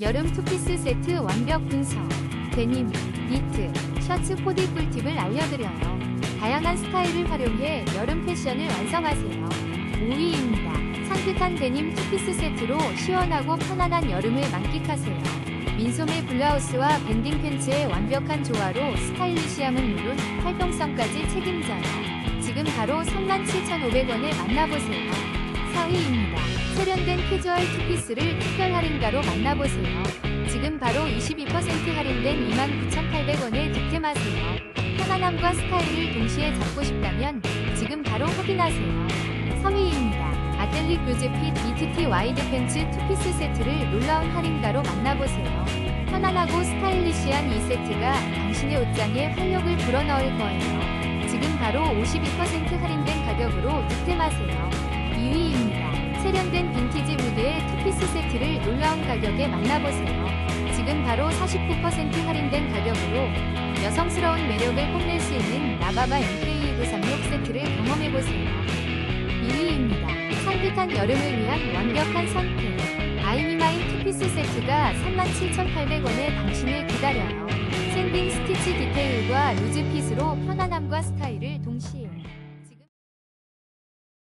여름 투피스 세트 완벽 분석. 데님, 니트, 셔츠 코디 꿀팁을 알려드려요. 다양한 스타일을 활용해 여름 패션을 완성하세요. 5위입니다. 산뜻한 데님 투피스 세트로 시원하고 편안한 여름을 만끽하세요. 민소매 블라우스와 밴딩 팬츠의 완벽한 조화로 스타일리시함은 물론 활동성까지 책임져요. 지금 바로 37,500원에 만나보세요. 4위입니다. 세련된 캐주얼 투피스를 특별 할인가로 만나보세요. 지금 바로 22% 할인된 29,800원에 득템하세요. 편안함과 스타일을 동시에 잡고 싶다면 지금 바로 확인하세요. 3위입니다. 아틀릭 묘제핏 니트티 와이드 팬츠 투피스 세트를 놀라운 할인가로 만나보세요. 편안하고 스타일리시한 이 세트가 당신의 옷장에 활력을 불어넣을 거예요. 지금 바로 52% 할인된 가격으로 득템하세요. 2위입니다. 세련된 빈티지 무드의 투피스 세트를 놀라운 가격에 만나보세요. 지금 바로 49% 할인된 가격으로 여성스러운 매력을 뽐낼 수 있는 라바바 MK236 세트를 경험해보세요. 2위입니다. 산뜻한 여름을 위한 완벽한 선택. 아이미마인 투피스 세트가 37,800원에 당신을 기다려요. 샌딩 스티치 디테일과 루즈 핏으로 편안함과 스타일을 동시에